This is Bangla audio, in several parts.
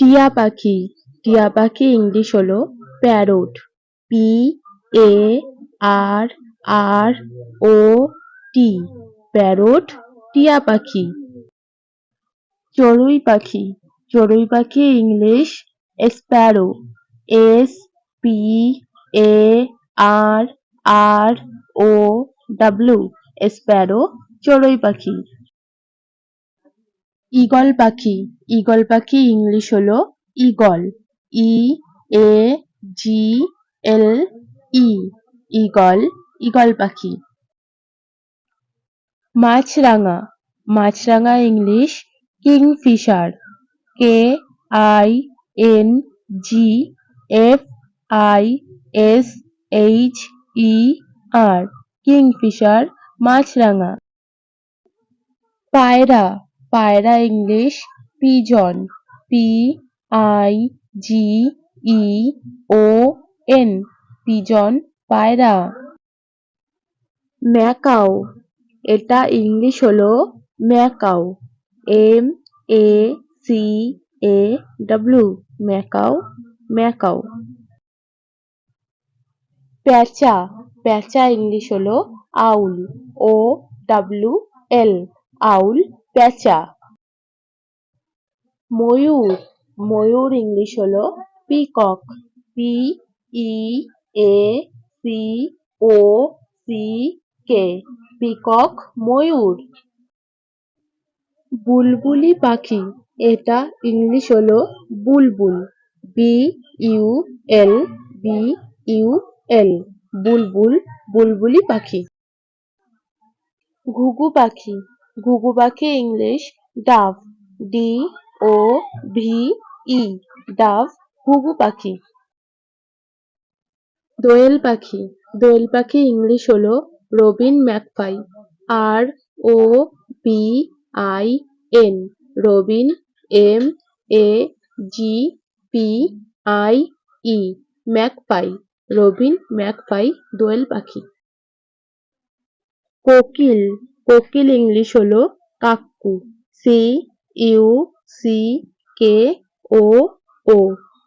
টিয়া পাখি। টিয়া পাখি ইংলিশ হলো parrot P A R R O T parrot টিয়া পাখি। চড়ুই পাখি। চড়ুই পাখি English sparrow S P A R R O W sparrow চড়ুই পাখি। ঈগল পাখি। ঈগল পাখি ইংলিশ হলো eagle E, A, G, L, E. Eagle eagle পাখি। মাছরাঙা। মাছরাঙা English kingfisher. K, I, N, G, F, I, S, H, E, R. Kingfisher, মাছরাঙা। পায়রা। পায়রা English pigeon, P I G E O N, pigeon পায়রা। ম্যাকাও, এটা ইংলিশ হলো macaw, M A C A W, macaw macaw. প্যাঁচা প্যাঁচা ইংলিশ হলো আউল, ও ডাব্লিউ এল, আউল প্যাঁচা ময়ূর ময়ূর ইংলিশ হলো peacock P E A C O C K peacock ময়ূর বুলবুলি পাখি. এটা ইংলিশ হলো bulbul B U L B U L bulbul বুলবুলি পাখি. ঘুঘু পাখি. ঘুঘু পাখি English dove D O V E dove ঘুঘু পাখি। দোয়েল পাখি। দোয়েল পাখি ইংলিশ হলো robin magpie R O B I N. Robin M A G P I E. Magpie robin magpie দোয়েল পাখি। কোকিল। কোকিল ইংলিশ হলো cuckoo C U C K O O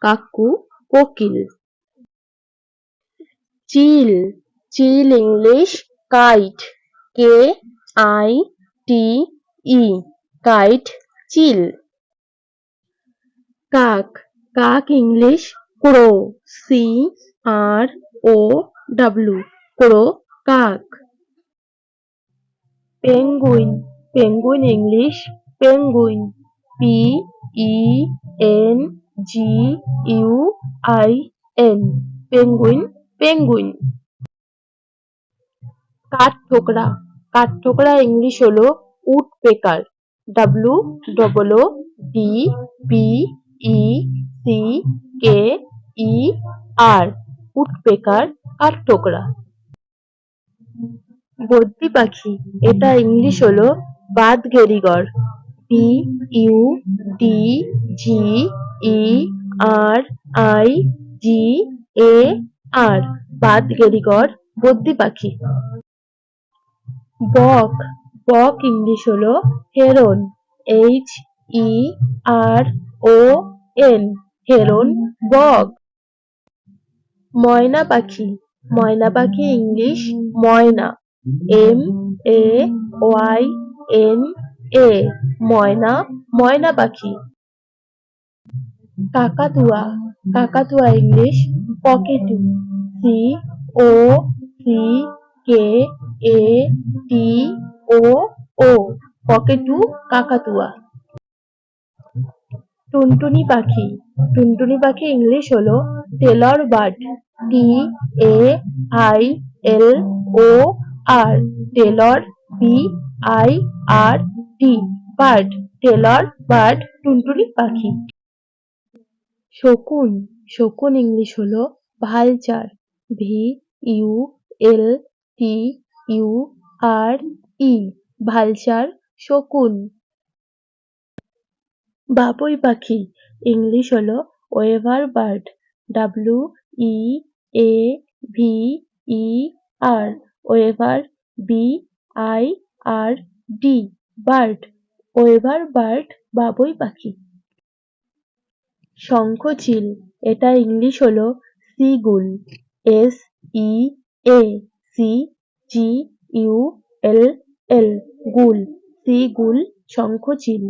cuckoo কোকিল। চিল চিল English kite. K I T E kite, চিল। কাক কাক English crow C R O W crow, কাক। Penguin penguin English penguin P E N G U I N penguin penguin কাঠঠোকরা। কাঠঠোকরা ইংলিশ হলো woodpecker W double O D P E C K E R woodpecker কাঠঠোকরা। বদ্যি পাখি। এটা ইংলিশ হলো budgerigar B U, D, G, E, R, I, G, A, R. Budgerigar বদ্যি পাখি। বক। বক ইংলিশ হলো heron. H, E, R, O, N. Heron, বক। ময়না পাখি। ময়না পাখি English myna. M A Y N A myna ময়না পাখি। কাকাতুয়া কাকাতুয়া English, cockatoo. C O C K A T O O cockatoo, কাকাতুয়া। টুনটুনি পাখি। টুনটুনি পাখি ইংলিশ হলো tailor bird. T A I L O R tailor B I R D bird, tailor, bird, টুনটুনি পাখি। শকুন শকুন ইংলিশ হলো vulture, V U L T U R E, vulture, শকুন। বাবুই পাখি, ইংলিশ হলো weaver bird, W E A V E R. Weaver B I R D bird. Weaver bird, বাবুই পাখি। শঙ্খচিল এটা ইংলিশ হলো seagull. S E A G U L L gull seagull, সিগুল Shankhachil